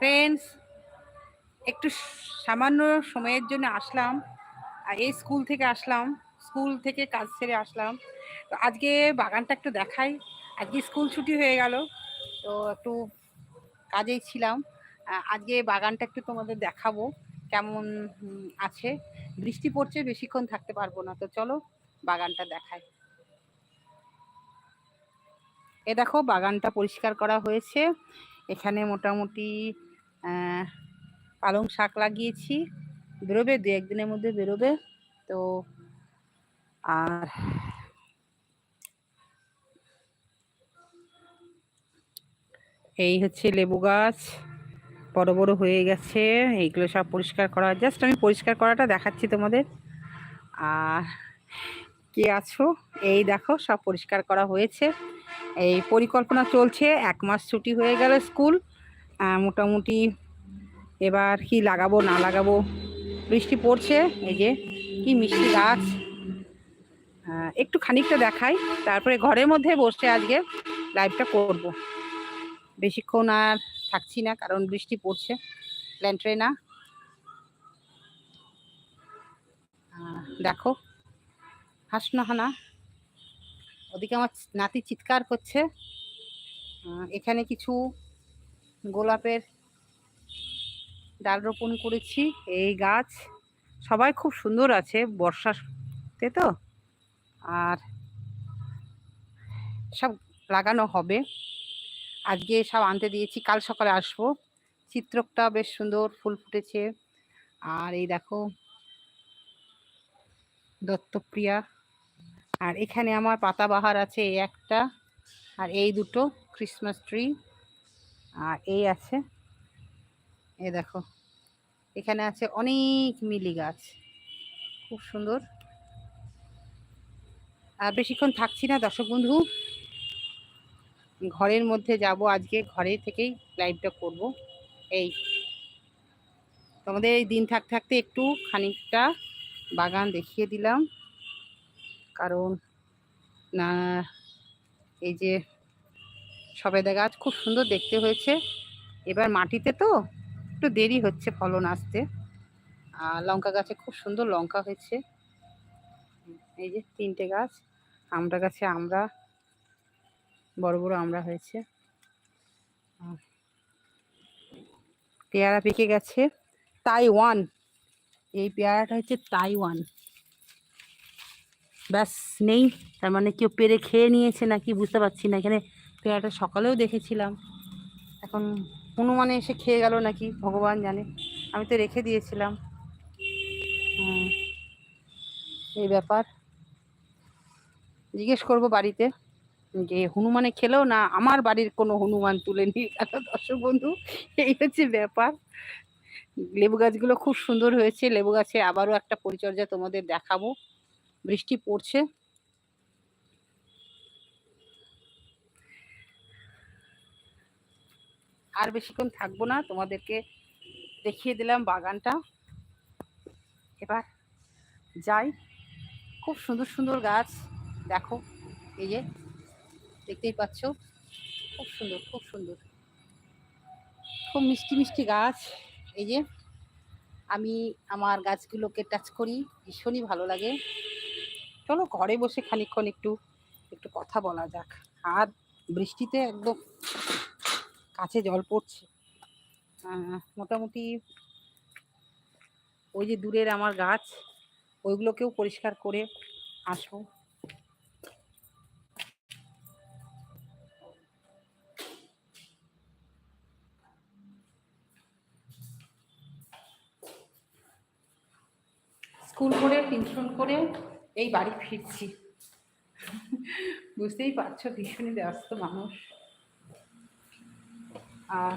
Friends একটু সামান্য সময়ের জন্য আসলাম। এই স্কুল থেকে আসলাম স্কুল থেকে কাজ সেরে আসলাম। তো আজকে বাগানটা একটু দেখাই। আজকে স্কুল ছুটি হয়ে গেল, তো একটু কাজেই ছিলাম। আজকে বাগানটা একটু তোমাদের দেখাবো, কেমন আছে। বৃষ্টি পড়ছে, বেশিক্ষণ থাকতে পারব না। তো চলো বাগানটা দেখাই। এ দেখো, বাগানটা পরিষ্কার করা হয়েছে। এখানে মোটামুটি পালং শাক লাগিয়েছি। বেরোবে, দু একদিনের মধ্যে বেরোবে। তো আর এই হচ্ছে লেবু গাছ। বড় বড় হয়ে গেছে। এইগুলো সব পরিষ্কার করা। জাস্ট আমি পরিষ্কার করাটা দেখাচ্ছি তোমাদের। আর কে আছো? এই দেখো, সব পরিষ্কার করা হয়েছে। এই পরিকল্পনা চলছে। এক মাস ছুটি হয়ে গেল স্কুল। মোটামুটি এবার কি লাগাবো, না লাগাবো? বৃষ্টি পড়ছে, এই যে কি মিষ্টি গাছ। একটু খানিকটা দেখাই, তারপরে ঘরের মধ্যে বসে আজকে লাইভটা করব। বেশিক্ষণ আর থাকছি না, কারণ বৃষ্টি পড়ছে ল্যান্ট্রে না। দেখো হাসনা হানা ওদিকে আমার নাতি চিৎকার করছে। এখানে কিছু গোলাপের ডাল রোপণ করেছি, এই গাছ। সবাই খুব সুন্দর আছে বর্ষাতে তো। আর সব লাগানো হবে। আজকে সব আনতে দিয়েছি, কাল সকালে আসব। চিত্রকটা বেশ সুন্দর, ফুল ফুটেছে। আর এই দেখো, দত্তপ্রিয়া। আর এখানে আমার পাতাবাহার আছে এই একটা, আর এই দুটো ক্রিসমাস ট্রি আর এই আছে। এ দেখো, এখানে আছে অনেক মিলি গাছ। খুব সুন্দর। আর বেশিক্ষণ থাকছি না, দর্শক বন্ধু। ঘরের মধ্যে যাব আজকে ঘরে থেকেই লাইভটা করব। এই তোমাদের এই দিন থাক থাকতে একটু খানিকটা বাগান দেখিয়ে দিলাম। কারণ, না, এই যে সবেদা গাছ খুব সুন্দর দেখতে হয়েছে। এবার মাটিতে তো একটু দেরি হচ্ছে ফলন আসতে। আর লঙ্কা গাছে খুব সুন্দর লঙ্কা হয়েছে। এই যে তিনটে গাছ, আমরা গাছে আমরা, বড় বড় আমরা হয়েছে। পেয়ারা পেকে গেছে। তাইওয়ান, এই পেয়ারাটা হচ্ছে তাইওয়ান। ব্যাস, নেই। তার মানে কেউ পেরে খেয়ে নিয়েছে নাকি বুঝতে পারছি না। এখানে পেয়ারাটা সকালেও দেখেছিলাম। এখন হনুমানে এসে খেয়ে গেল নাকি, ভগবান জানে। আমি তো রেখে দিয়েছিলাম। এই ব্যাপার। জিজ্ঞেস করব বাড়িতে যে, হনুমানে খেলেও না আমার বাড়ির কোনো হনুমান তুলে গেল দর্শক বন্ধু, এই হচ্ছে ব্যাপার। লেবু গাছগুলো খুব সুন্দর হয়েছে। লেবু গাছে আবারও একটা পরিচর্যা তোমাদের দেখাবো। বৃষ্টি পড়ছে। আর বেশিক্ষণ থাকব না, তোমাদেরকে দেখিয়ে দিলাম বাগানটা। এবার যাই। খুব সুন্দর সুন্দর গাছ, দেখো, এই যে, দেখতেই পাচ্ছ, খুব সুন্দর খুব সুন্দর। খুব মিষ্টি মিষ্টি গাছ, এই যে, আমি আমার গাছগুলোকে টাচ করি, ভীষণই ভালো লাগে। চলো ঘরে বসে খানিকক্ষণ একটু একটু কথা বলা যাক। আর বৃষ্টিতে একদম কাছে জল পড়ছে। আহ, মোটামুটি ওই যে দূরের আমার গাছ ওইগুলোকেও পরিষ্কার করে আসব। স্কুল করে টিউশন করে এই বাড়ি ফিরছি। বুঝতেই পারছ ভীষণই ব্যস্ত মানুষ। আর